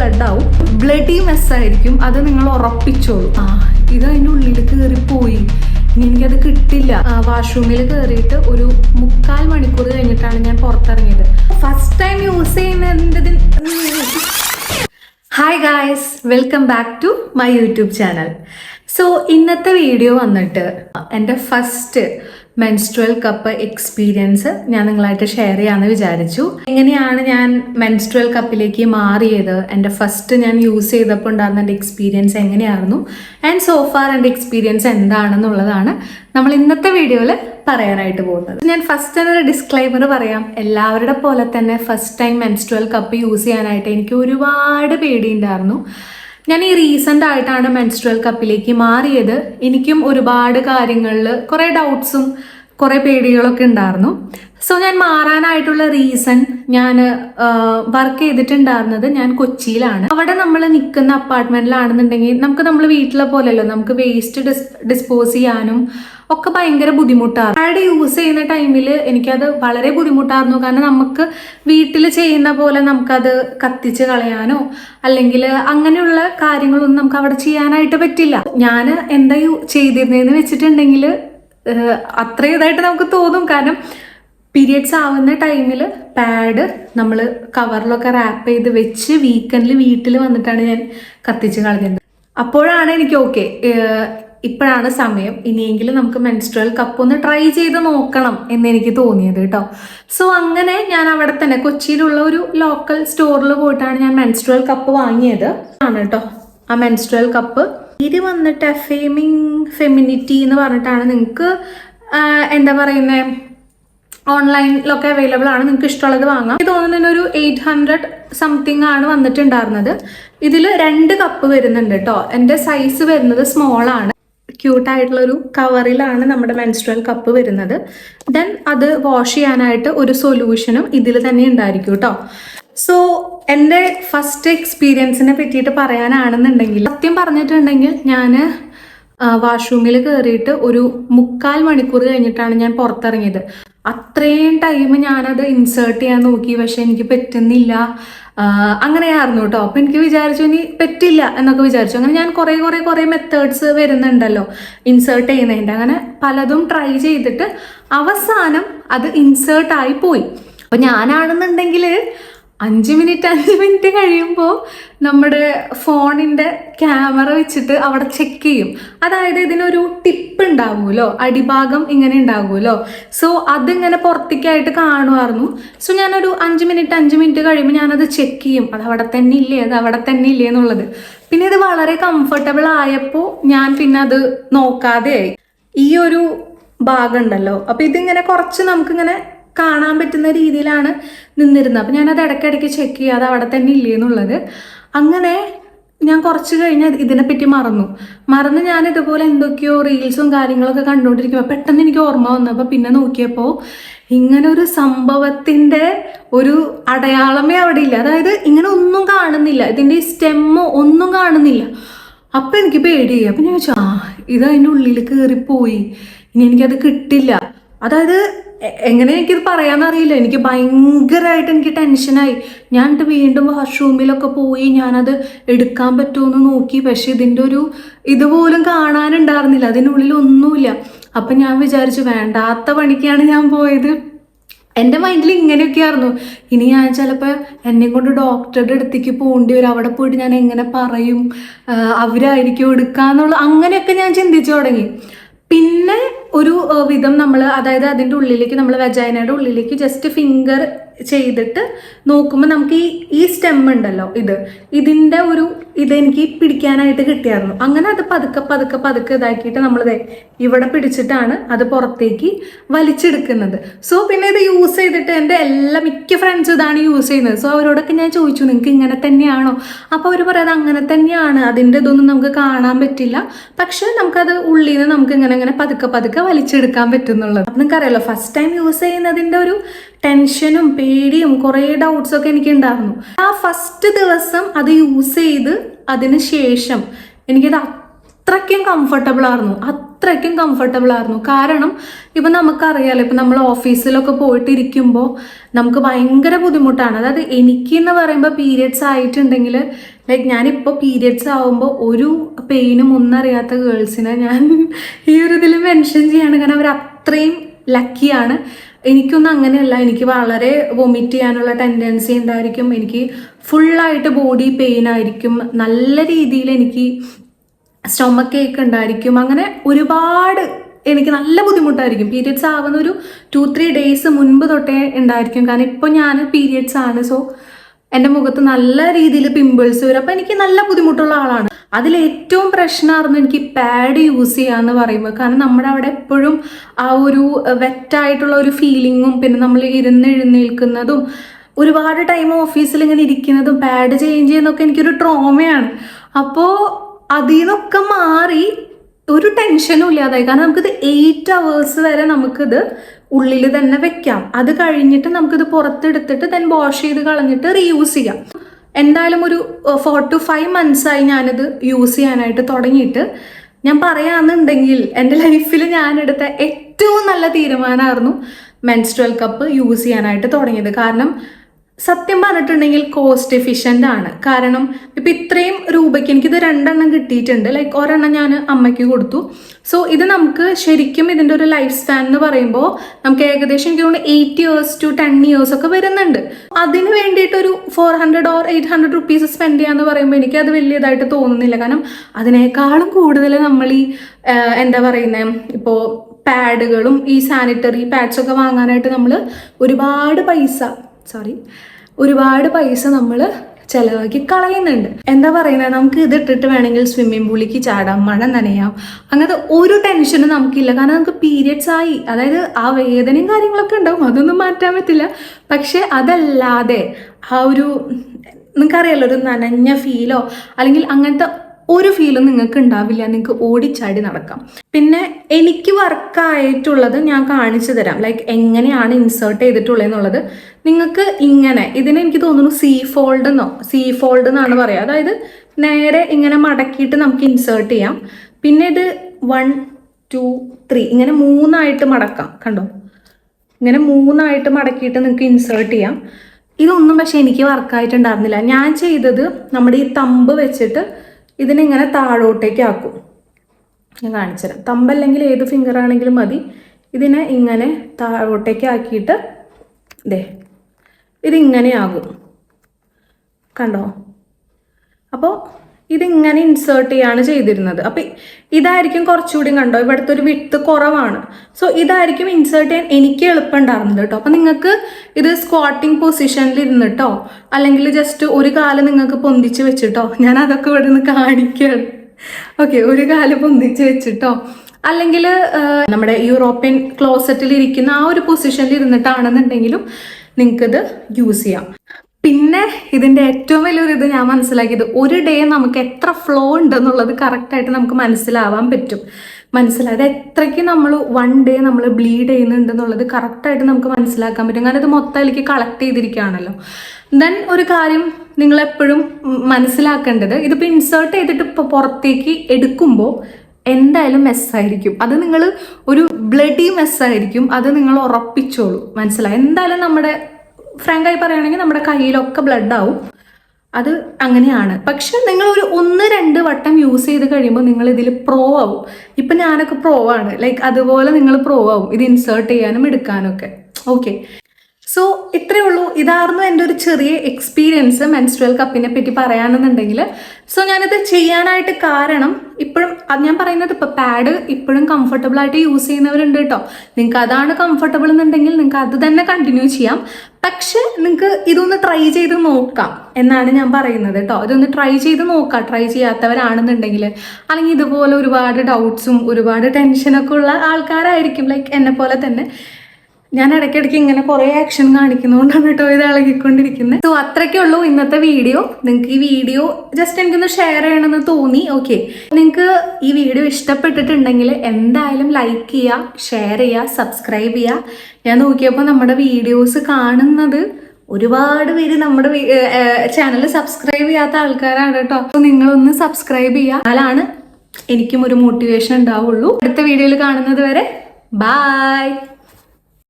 Blood ആവും. Bloody മെസ്സായിരിക്കും അത് നിങ്ങൾ ഉറപ്പിച്ചോളൂ. ആ ഇത് അതിന്റെ ഉള്ളിൽ കയറിപ്പോയി ഇനി എനിക്കത് കിട്ടില്ല. വാഷ്റൂമിൽ കയറിയിട്ട് ഒരു മുക്കാൽ മണിക്കൂർ കഴിഞ്ഞിട്ടാണ് ഞാൻ പുറത്തിറങ്ങിയത്. ഫസ്റ്റ് ടൈം യൂസ് ചെയ്യുന്നതിന്റെ hi guys welcome back to my YouTube channel so ഇന്നത്തെ വീഡിയോ വന്നിട്ട് എന്റെ ഫസ്റ്റ് മെൻസ്ട്രൽ കപ്പ് എക്സ്പീരിയൻസ് ഞാൻ നിങ്ങളായിട്ട് ഷെയർ ചെയ്യാമെന്ന് വിചാരിച്ചു. എങ്ങനെയാണ് ഞാൻ മെൻസ്ട്രൽ കപ്പിലേക്ക് മാറിയത്? എന്റെ ഫസ്റ്റ് ഞാൻ യൂസ് ചെയ്തപ്പോൾ ഉണ്ടായിരുന്ന എന്റെ എക്സ്പീരിയൻസ് എങ്ങനെയായിരുന്നു? ആൻഡ് സോഫാർ എന്റെ എക്സ്പീരിയൻസ് എന്താണെന്നുള്ളതാണ് നമ്മൾ ഇന്നത്തെ വീഡിയോയിൽ പറയാനായിട്ട് പോകുന്നത്. ഞാൻ ഫസ്റ്റ് തന്നെ ഒരു ഡിസ്ക്ലൈമർ പറയാം. എല്ലാവരുടെ പോലെ തന്നെ first time menstrual cup use ചെയ്യാനായിട്ട് എനിക്ക് ഒരുപാട് പേടിയുണ്ടായിരുന്നു ഞാൻ ഈ റീസെന്റ് ആയിട്ടാണ് മെൻസ്ട്രൽ കപ്പിലേക്ക് മാറിയത്. എനിക്കും ഒരുപാട് കാര്യങ്ങളിൽ കുറേ ഡൗട്ട്സും കുറേ പേടികളൊക്കെ ഉണ്ടായിരുന്നു. സോ ഞാൻ മാറാനായിട്ടുള്ള റീസൺ ഞാൻ വർക്ക് ചെയ്തിട്ടുണ്ടായിരുന്നത് ഞാൻ കൊച്ചിയിലാണ്. അവിടെ നമ്മൾ നിൽക്കുന്ന അപ്പാർട്ട്മെന്റിലാണെന്നുണ്ടെങ്കിൽ നമുക്ക് നമ്മൾ വീട്ടിലെ പോലെയല്ലോ. നമുക്ക് വേസ്റ്റ് ഡിസ് ഡിസ്പോസ് ചെയ്യാനും ഒക്കെ ഭയങ്കര ബുദ്ധിമുട്ടാണ്. പാഡ് യൂസ് ചെയ്യുന്ന ടൈമിൽ എനിക്കത് വളരെ ബുദ്ധിമുട്ടായിരുന്നു. കാരണം നമുക്ക് വീട്ടിൽ ചെയ്യുന്ന പോലെ നമുക്കത് കത്തിച്ച് കളയാനോ അല്ലെങ്കിൽ അങ്ങനെയുള്ള കാര്യങ്ങളൊന്നും നമുക്ക് അവിടെ ചെയ്യാനായിട്ട് പറ്റില്ല. ഞാൻ എന്താ ചെയ്തിരുന്നതെന്ന് വെച്ചിട്ടുണ്ടെങ്കിൽ അത്ര ഇതായിട്ട് നമുക്ക് തോന്നും. കാരണം പീരിയഡ്സ് ആവുന്ന ടൈമിൽ പാഡ് നമ്മൾ കവറിലൊക്കെ റാപ്പ് ചെയ്ത് വെച്ച് വീക്കെൻഡിൽ വീട്ടിൽ വന്നിട്ടാണ് ഞാൻ കത്തിച്ച് കളഞ്ഞത്. അപ്പോഴാണ് എനിക്ക് ഓക്കെ ഇപ്പോഴാണ് സമയം. ഇനിയെങ്കിലും നമുക്ക് മെൻസ്ട്രൽ കപ്പ് ഒന്ന് ട്രൈ ചെയ്ത് നോക്കണം എന്ന് എനിക്ക് തോന്നിയത് കേട്ടോ. സോ അങ്ങനെ ഞാൻ അവിടെ തന്നെ കൊച്ചിയിലുള്ള ഒരു ലോക്കൽ സ്റ്റോറിൽ പോയിട്ടാണ് ഞാൻ മെൻസ്ട്രൽ കപ്പ് വാങ്ങിയത്. ആണ് കേട്ടോ. ആ മെൻസ്ട്രൽ കപ്പ് ഇത് വന്നിട്ട് എഫേമിങ് ഫെമിനിറ്റി എന്ന് പറഞ്ഞിട്ടാണ് നിങ്ങൾക്ക് എന്താ പറയുന്നത് ഓൺലൈനിലൊക്കെ അവൈലബിൾ ആണ്. നിങ്ങൾക്ക് ഇഷ്ടമുള്ളത് വാങ്ങാം. ഇത് തോന്നുന്നു ഒരു എയ്റ്റ് ഹൺഡ്രഡ് സംതിങ് ആണ് വന്നിട്ടുണ്ടായിരുന്നത്. ഇതിൽ രണ്ട് കപ്പ് വരുന്നുണ്ട് കേട്ടോ. എന്റെ സൈസ് വരുന്നത് സ്മോൾ ആണ്. ക്യൂട്ടായിട്ടുള്ള ഒരു കവറിലാണ് നമ്മുടെ മെൻസ്ട്രൽ കപ്പ് വരുന്നത്. ദെൻ അത് വാഷ് ചെയ്യാനായിട്ട് ഒരു സൊല്യൂഷനും ഇതിൽ തന്നെ ഉണ്ടായിരിക്കും കേട്ടോ സോ എന്റെ ഫസ്റ്റ് എക്സ്പീരിയൻസിനെ പറ്റിയിട്ട് പറയാനാണെന്നുണ്ടെങ്കിൽ സത്യം പറഞ്ഞിട്ടുണ്ടെങ്കിൽ ഞാൻ വാഷ്റൂമിൽ കയറിയിട്ട് ഒരു മുക്കാൽ മണിക്കൂർ കഴിഞ്ഞിട്ടാണ് ഞാൻ പുറത്തിറങ്ങിയത്. അത്രയും ടൈം ഞാനത് ഇൻസേർട്ട് ചെയ്യാൻ നോക്കി. പക്ഷെ എനിക്ക് പറ്റുന്നില്ല. അങ്ങനെയായിരുന്നു കേട്ടോ അപ്പം എനിക്ക് വിചാരിച്ചു ഇനി പറ്റില്ല എന്നൊക്കെ വിചാരിച്ചു. അങ്ങനെ ഞാൻ കുറേ കുറേ കുറേ മെത്തേഡ്സ് വരുന്നുണ്ടല്ലോ ഇൻസേർട്ട് ചെയ്യുന്നതിന്റെ. അങ്ങനെ പലതും ട്രൈ ചെയ്തിട്ട് അവസാനം അത് ഇൻസേർട്ടായി പോയി. അപ്പം ഞാനാണെന്നുണ്ടെങ്കിൽ അഞ്ച് മിനിറ്റ് അഞ്ച് മിനിറ്റ് കഴിയുമ്പോൾ നമ്മുടെ ഫോണിന്റെ ക്യാമറ വെച്ചിട്ട് അവിടെ ചെക്ക് ചെയ്യും. അതായത് ഇതിനൊരു ടിപ്പ് ഉണ്ടാകുമല്ലോ അടിഭാഗം ഇങ്ങനെ ഉണ്ടാകുമല്ലോ. സോ അതിങ്ങനെ പുറത്തേക്കായിട്ട് കാണുമായിരുന്നു. സോ ഞാനൊരു അഞ്ച് മിനിറ്റ് അഞ്ച് മിനിറ്റ് കഴിയുമ്പോൾ ഞാനത് ചെക്ക് ചെയ്യും. അത് അവിടെ തന്നെ ഇല്ലേ അത് അവിടെ തന്നെ ഇല്ലേ എന്നുള്ളത്. പിന്നെ ഇത് വളരെ കംഫർട്ടബിൾ ആയപ്പോൾ ഞാൻ പിന്നെ അത് നോക്കാതെ ആയി ഈ ഒരു ഭാഗം ഉണ്ടല്ലോ. അപ്പോൾ ഇതിങ്ങനെ കുറച്ച് നമുക്കിങ്ങനെ കാണാൻ പറ്റുന്ന രീതിയിലാണ് നിന്നിരുന്നത്. അപ്പം ഞാനത് ഇടയ്ക്കിടയ്ക്ക് ചെക്ക് ചെയ്യാതെ അവിടെ തന്നെ ഇല്ലേ എന്നുള്ളത്. അങ്ങനെ ഞാൻ കുറച്ച് കഴിഞ്ഞ് ഇതിനെപ്പറ്റി മറന്നു. മറന്ന് ഞാൻ ഇതുപോലെ എന്തൊക്കെയോ റീൽസും കാര്യങ്ങളൊക്കെ കണ്ടുകൊണ്ടിരിക്കുമ്പോൾ പെട്ടെന്ന് എനിക്ക് ഓർമ്മ വന്നു. വന്നപ്പോൾ പിന്നെ നോക്കിയപ്പോൾ ഇങ്ങനെ ഒരു സംഭവത്തിന്റെ ഒരു അടയാളമേ അവിടെ ഇല്ല. അതായത് ഇങ്ങനെ ഒന്നും കാണുന്നില്ല. ഇതിന്റെ സ്റ്റെമ്മോ ഒന്നും കാണുന്നില്ല. അപ്പം എനിക്ക് പേടിയായി. അപ്പം ഞാൻ ചോദിച്ചു ആ ഇത് അതിന്റെ ഉള്ളിൽ കയറിപ്പോയി ഇനി എനിക്കത് കിട്ടില്ല. അതായത് എങ്ങനെ എനിക്കിത് പറയാനറിയില്ല. എനിക്ക് ഭയങ്കരമായിട്ട് എനിക്ക് ടെൻഷനായി. ഞാനിട്ട് വീണ്ടും വാഷ്റൂമിലൊക്കെ പോയി ഞാനത് എടുക്കാൻ പറ്റുമെന്ന് നോക്കി. പക്ഷെ ഇതിന്റെ ഒരു ഇതുപോലും കാണാനുണ്ടായിരുന്നില്ല. അതിനുള്ളിൽ ഒന്നുമില്ല. അപ്പം ഞാൻ വിചാരിച്ചു വേണ്ടാത്ത പണിക്കാണ് ഞാൻ പോയത്. എന്റെ മൈൻഡിൽ ഇങ്ങനെയൊക്കെ ആയിരുന്നു. ഇനി ഞാൻ ചിലപ്പോൾ എന്നെ കൊണ്ട് ഡോക്ടറുടെ അടുത്തേക്ക് പോകേണ്ടി വരും. അവിടെ പോയിട്ട് ഞാൻ എങ്ങനെ പറയും? അവരായിരിക്കും എടുക്കാന്നുള്ള അങ്ങനെയൊക്കെ ഞാൻ ചിന്തിച്ചു തുടങ്ങി. പിന്നെ ഒരു വിധം നമ്മൾ അതായത് അതിന്റെ ഉള്ളിലേക്ക് നമ്മൾ വെജൈനയുടെ ഉള്ളിലേക്ക് ജസ്റ്റ് ഫിംഗർ ചെയ്തിട്ട് നോക്കുമ്പോൾ നമുക്ക് ഈ ഈ സ്റ്റെം ഉണ്ടല്ലോ ഇത്. ഇതിന്റെ ഒരു ഇതെനിക്ക് പിടിക്കാനായിട്ട് കിട്ടിയായിരുന്നു. അങ്ങനെ അത് പതുക്കെ പതുക്കെ പതുക്കെ ഇതാക്കിയിട്ട് നമ്മൾ ഇവിടെ പിടിച്ചിട്ടാണ് അത് പുറത്തേക്ക് വലിച്ചെടുക്കുന്നത്. സോ പിന്നെ ഇത് യൂസ് ചെയ്തിട്ട് എന്റെ എല്ലാ മിക്ക ഫ്രണ്ട്സും ഇതാണ് യൂസ് ചെയ്യുന്നത്. സോ അവരോടൊക്കെ ഞാൻ ചോദിച്ചു നിങ്ങൾക്ക് ഇങ്ങനെ തന്നെയാണോ? അപ്പോൾ അവർ പറയാം അങ്ങനെ തന്നെയാണ്. അതിന്റെ ഇതൊന്നും നമുക്ക് കാണാൻ പറ്റില്ല. പക്ഷേ നമുക്കത് ഉള്ളിൽ നിന്ന് നമുക്ക് ഇങ്ങനെ ഇങ്ങനെ പതുക്കെ പതുക്കെ വലിച്ചെടുക്കാൻ പറ്റുന്നുള്ളത്. അപ്പം നിങ്ങൾക്ക് അറിയാലോ ഫസ്റ്റ് ടൈം യൂസ് ചെയ്യുന്നതിന്റെ ഒരു ടെൻഷനും പേടിയും കുറേ ഡൗട്ട്സ് ഒക്കെ എനിക്ക് ഉണ്ടായിരുന്നു ആ ഫസ്റ്റ് ദിവസം അത് യൂസ് ചെയ്ത് അതിന് ശേഷം എനിക്കത് അത്രയ്ക്കും കംഫർട്ടബിൾ ആയിരുന്നു. അത്രയ്ക്കും കംഫർട്ടബിൾ ആയിരുന്നു. കാരണം ഇപ്പം നമുക്കറിയാലോ ഇപ്പം നമ്മൾ ഓഫീസിലൊക്കെ പോയിട്ടിരിക്കുമ്പോൾ നമുക്ക് ഭയങ്കര ബുദ്ധിമുട്ടാണ്. അതായത് എനിക്ക് എന്ന് പറയുമ്പോൾ പീരിയഡ്സ് ആയിട്ടുണ്ടെങ്കിൽ ലൈക്ക് ഞാനിപ്പോൾ പീരിയഡ്സ് ആവുമ്പോൾ ഒരു പെയിനും ഒന്നും അറിയാത്ത ഗേൾസിനെ ഞാൻ ഈ ഒരു ഇതിൽ മെൻഷൻ ചെയ്യാണ്. കാരണം അവർ അത്രയും ലക്കിയാണ് എനിക്കൊന്നും അങ്ങനെയല്ല. എനിക്ക് വളരെ വൊമിറ്റ് ചെയ്യാനുള്ള ടെൻഡൻസി ഉണ്ടായിരിക്കും എനിക്ക് ഫുള്ളായിട്ട് ബോഡി പെയിൻ ആയിരിക്കും. നല്ല രീതിയിൽ എനിക്ക് സ്റ്റൊമക്ക് ഏക്ക് ഉണ്ടായിരിക്കും. അങ്ങനെ ഒരുപാട് എനിക്ക് നല്ല ബുദ്ധിമുട്ടായിരിക്കും. പീരിയഡ്സ് ആവുന്ന ഒരു ടു ത്രീ ഡേയ്സ് മുൻപ് തൊട്ടേ ഉണ്ടായിരിക്കും. കാരണം ഇപ്പോൾ ഞാൻ പീരിയഡ്സ് ആണ്. സോ എന്റെ മുഖത്ത് നല്ല രീതിയിൽ പിമ്പിൾസ് വരും. അപ്പം എനിക്ക് നല്ല ബുദ്ധിമുട്ടുള്ള ആളാണ്. അതിൽ ഏറ്റവും പ്രശ്നമായിരുന്നു എനിക്ക് പാഡ് യൂസ് ചെയ്യാന്ന് പറയുമ്പോൾ കാരണം നമ്മുടെ അവിടെ എപ്പോഴും ആ ഒരു വെറ്റായിട്ടുള്ള ഒരു ഫീലിങ്ങും പിന്നെ നമ്മൾ ഇരുന്ന് എഴുന്നേൽക്കുന്നതും ഒരുപാട് ടൈം ഓഫീസിൽ ഇങ്ങനെ ഇരിക്കുന്നതും പാഡ് ചേഞ്ച് ചെയ്യുന്നതൊക്കെ എനിക്കൊരു ട്രോമയാണ് അപ്പോൾ അതിൽ നിന്നൊക്കെ മാറി ഒരു ടെൻഷനും ഇല്ലാതായി. കാരണം നമുക്കിത് എയ്റ്റ് അവേഴ്സ് വരെ നമുക്കിത് ഉള്ളിൽ തന്നെ വെക്കാം. അത് കഴിഞ്ഞിട്ട് നമുക്കിത് പുറത്തെടുത്തിട്ട് ദെൻ വാഷ് ചെയ്ത് കളഞ്ഞിട്ട് റീയൂസ് ചെയ്യാം. എന്തായാലും ഒരു ഫോർ ടു ഫൈവ് മന്ത്സായി ഞാനിത് യൂസ് ചെയ്യാനായിട്ട് തുടങ്ങിയിട്ട്. ഞാൻ പറയാന്നുണ്ടെങ്കിൽ എന്റെ ലൈഫിൽ ഞാൻ എടുത്ത ഏറ്റവും നല്ല തീരുമാനമായിരുന്നു മെൻസ്ട്രൽ കപ്പ് യൂസ് ചെയ്യാനായിട്ട് തുടങ്ങിയത്. കാരണം സത്യം പറഞ്ഞിട്ടുണ്ടെങ്കിൽ കോസ്റ്റ് എഫിഷ്യന്റ് ആണ്. കാരണം ഇപ്പം ഇത്രയും രൂപയ്ക്ക് എനിക്കിത് രണ്ടെണ്ണം കിട്ടിയിട്ടുണ്ട്. ലൈക്ക് ഒരെണ്ണം ഞാൻ അമ്മയ്ക്ക് കൊടുത്തു. സോ ഇത് നമുക്ക് ശരിക്കും ഇതിന്റെ ഒരു ലൈഫ് സ്പാൻ എന്ന് പറയുമ്പോൾ നമുക്ക് ഏകദേശം എനിക്ക് തോന്നുന്നു eight years to ten years ഒക്കെ വരുന്നുണ്ട്. അതിന് വേണ്ടിയിട്ട് ഒരു four hundred or eight hundred rupees spend ചെയ്യാന്ന് പറയുമ്പോൾ എനിക്ക് അത് വലിയതായിട്ട് തോന്നുന്നില്ല. കാരണം അതിനേക്കാളും കൂടുതൽ നമ്മൾ ഈ എന്താ പറയുന്നത് ഇപ്പോൾ പാഡുകളും ഈ സാനിറ്ററി പാഡ്സൊക്കെ വാങ്ങാനായിട്ട് നമ്മൾ ഒരുപാട് പൈസ സോറി ഒരുപാട് പൈസ നമ്മൾ ചിലവാക്കി കളയുന്നുണ്ട്. എന്താ പറയുന്നത് നമുക്ക് ഇത് ഇട്ടിട്ട് വേണമെങ്കിൽ സ്വിമ്മിംഗ് പൂളിലേക്ക് ചാടാം മഴ നനയാം. അങ്ങനത്തെ ഒരു ടെൻഷനും നമുക്കില്ല. കാരണം നമുക്ക് പീരിയഡ്സ് ആയി. അതായത് ആ വേദനയും കാര്യങ്ങളൊക്കെ ഉണ്ടാവും. അതൊന്നും മാറ്റാൻ പറ്റില്ല. പക്ഷെ അതല്ലാതെ ആ ഒരു നിങ്ങൾക്കറിയാലോ ഒരു നനഞ്ഞ ഫീലോ അല്ലെങ്കിൽ അങ്ങനത്തെ ഒരു ഫീലും നിങ്ങൾക്ക് ഉണ്ടാവില്ല. നിങ്ങൾക്ക് ഓടിച്ചാടി നടക്കാം. പിന്നെ എനിക്ക് വർക്കായിട്ടുള്ളത് ഞാൻ കാണിച്ചു തരാം. ലൈക്ക് എങ്ങനെയാണ് ഇൻസേർട്ട് ചെയ്തിട്ടുള്ളത് നിങ്ങൾക്ക് ഇങ്ങനെ ഇതിനെ എനിക്ക് തോന്നുന്നു സീ ഫോൾഡ് എന്നോ സീ ഫോൾഡ് എന്നാണ് പറയുക. അതായത് നേരെ ഇങ്ങനെ മടക്കിയിട്ട് നമുക്ക് ഇൻസേർട്ട് ചെയ്യാം. പിന്നെ ഇത് വൺ ടു ത്രീ ഇങ്ങനെ മൂന്നായിട്ട് മടക്കാം കണ്ടോ? ഇങ്ങനെ മൂന്നായിട്ട് മടക്കിയിട്ട് നിങ്ങൾക്ക് ഇൻസേർട്ട് ചെയ്യാം. ഇതൊന്നും പക്ഷെ എനിക്ക് വർക്കായിട്ടുണ്ടായിരുന്നില്ല ഞാൻ ചെയ്തത് നമ്മുടെ ഈ തമ്പ് വെച്ചിട്ട് ഇതിനിങ്ങനെ താഴോട്ടേക്ക് ആക്കും ഞാൻ കാണിച്ചുതരാം തമ്പല്ലെങ്കിൽ ഏത് ഫിംഗർ ആണെങ്കിലും മതി. ഇതിനെ ഇങ്ങനെ താഴോട്ടേക്ക് ആക്കിയിട്ട് ദേ ഇതിങ്ങനെ ആകും കണ്ടോ? അപ്പോൾ ഇതിങ്ങനെ ഇൻസേർട്ട് ചെയ്യാണ് ചെയ്തിരുന്നത്. അപ്പം ഇതായിരിക്കും കുറച്ചുകൂടി കണ്ടോ? ഇവിടുത്തെ ഒരു വിട്ട് കുറവാണ്. സോ ഇതായിരിക്കും ഇൻസേർട്ട് ചെയ്യാൻ എനിക്ക് എളുപ്പം ഉണ്ടായിരുന്നത് കേട്ടോ അപ്പം നിങ്ങൾക്ക് ഇത് സ്ക്വാട്ടിംഗ് പൊസിഷനിൽ ഇരുന്നിട്ടോ അല്ലെങ്കിൽ ജസ്റ്റ് ഒരു കാൽ നിങ്ങൾക്ക് പൊന്തിച്ച് വെച്ചിട്ടോ ഞാൻ അതൊക്കെ ഇവിടെ നിന്ന് കാണിക്കുകയാണ് ഓക്കെ ഒരു കാൽ പൊന്തിച്ച് വെച്ചിട്ടോ അല്ലെങ്കിൽ നമ്മുടെ യൂറോപ്യൻ ക്ലോസറ്റിൽ ഇരിക്കുന്ന ആ ഒരു പൊസിഷനിൽ ഇരുന്നിട്ടാണെന്നുണ്ടെങ്കിലും നിങ്ങൾക്കിത് യൂസ് ചെയ്യാം. പിന്നെ ഇതിന്റെ ഏറ്റവും വലിയൊരു ഇത് ഞാൻ മനസ്സിലാക്കിയത് ഒരു ഡേ നമുക്ക് എത്ര ഫ്ലോ ഉണ്ടെന്നുള്ളത് കറക്റ്റായിട്ട് നമുക്ക് മനസ്സിലാവാൻ പറ്റും. മനസ്സിലായത് എത്രയ്ക്ക് നമ്മൾ വൺ ഡേ നമ്മൾ ബ്ലീഡ് ചെയ്യുന്നുണ്ടെന്നുള്ളത് കറക്റ്റായിട്ട് നമുക്ക് മനസ്സിലാക്കാൻ പറ്റും. കാരണം ഇത് മൊത്തം അതിലേക്ക് കളക്ട് ചെയ്തിരിക്കുകയാണല്ലോ. ദെൻ ഒരു കാര്യം നിങ്ങൾ എപ്പോഴും മനസ്സിലാക്കേണ്ടത് ഇതിപ്പോൾ ഇൻസേർട്ട് ചെയ്തിട്ട് പുറത്തേക്ക് എടുക്കുമ്പോൾ എന്തായാലും മെസ്സായിരിക്കും അത് നിങ്ങൾ ഒരു ബ്ലഡി മെസ്സായിരിക്കും അത് നിങ്ങൾ ഉറപ്പിച്ചോളൂ. മനസ്സിലായി എന്തായാലും നമ്മുടെ ഫ്രാങ്കായി പറയുകയാണെങ്കിൽ നമ്മുടെ കയ്യിലൊക്കെ ബ്ലഡ് ആവും. അത് അങ്ങനെയാണ്. പക്ഷെ നിങ്ങൾ ഒരു ഒന്ന് രണ്ട് വട്ടം യൂസ് ചെയ്ത് കഴിയുമ്പോൾ നിങ്ങൾ ഇതിൽ പ്രോ ആവും. ഇപ്പം ഞാനൊക്കെ പ്രോ ആണ്. ലൈക്ക് അതുപോലെ നിങ്ങൾ പ്രോ ആവും. ഇത് ഇൻസേർട്ട് ചെയ്യാനും എടുക്കാനും ഒക്കെ ഓക്കെ സോ ഇത്രയേ ഉള്ളൂ. ഇതായിരുന്നു എന്റെ ഒരു ചെറിയ എക്സ്പീരിയൻസ് മെൻസ്ട്രൽ കപ്പിനെ പറ്റി പറയാനെന്നുണ്ടെങ്കിൽ സോ ഞാനിത് ചെയ്യാനായിട്ട് കാരണം ഇപ്പോഴും അത് ഞാൻ പറയുന്നത് ഇപ്പോൾ പാഡ് ഇപ്പോഴും കംഫർട്ടബിൾ ആയിട്ട് യൂസ് ചെയ്യുന്നവരുണ്ട് കേട്ടോ. നിങ്ങൾക്ക് അതാണ് കംഫർട്ടബിൾ എന്നുണ്ടെങ്കിൽ നിങ്ങൾക്ക് അത് തന്നെ കണ്ടിന്യൂ ചെയ്യാം. പക്ഷെ നിങ്ങൾക്ക് ഇതൊന്ന് ട്രൈ ചെയ്ത് നോക്കാം എന്നാണ് ഞാൻ പറയുന്നത് കേട്ടോ. ഇതൊന്ന് ട്രൈ ചെയ്ത് നോക്കാം. ട്രൈ ചെയ്യാത്തവരാണെന്നുണ്ടെങ്കിൽ അല്ലെങ്കിൽ ഇതുപോലെ ഒരുപാട് ഡൗട്ട്സും ഒരുപാട് ടെൻഷനൊക്കെ ഉള്ള ആൾക്കാരായിരിക്കും. ലൈക്ക് എന്നെ പോലെ തന്നെ. ഞാൻ ഇടയ്ക്കിടയ്ക്ക് ഇങ്ങനെ കുറേ ആക്ഷൻ കാണിക്കുന്നതുകൊണ്ടാണ് കേട്ടോ ഇത് ഇളകിക്കൊണ്ടിരിക്കുന്നത്. സോ അത്രയ്ക്കേ ഉള്ളൂ ഇന്നത്തെ വീഡിയോ നിങ്ങൾക്ക് ഈ വീഡിയോ ജസ്റ്റ് എനിക്കൊന്ന് ഷെയർ ചെയ്യണമെന്ന് തോന്നി. ഓക്കെ നിങ്ങൾക്ക് ഈ വീഡിയോ ഇഷ്ടപ്പെട്ടിട്ടുണ്ടെങ്കിൽ എന്തായാലും ലൈക്ക് ചെയ്യുക ഷെയർ ചെയ്യുക സബ്സ്ക്രൈബ് ചെയ്യുക. ഞാൻ നോക്കിയപ്പോൾ നമ്മുടെ വീഡിയോസ് കാണുന്നത് ഒരുപാട് പേര് നമ്മുടെ ചാനൽ സബ്സ്ക്രൈബ് ചെയ്യാത്ത ആൾക്കാരാണ് കേട്ടോ. അപ്പോൾ നിങ്ങളൊന്ന് സബ്സ്ക്രൈബ് ചെയ്യുക. അതാണ് എനിക്കും ഒരു മോട്ടിവേഷൻ ഉണ്ടാവുള്ളൂ. അടുത്ത വീഡിയോയിൽ കാണുന്നത് വരെ ബായ്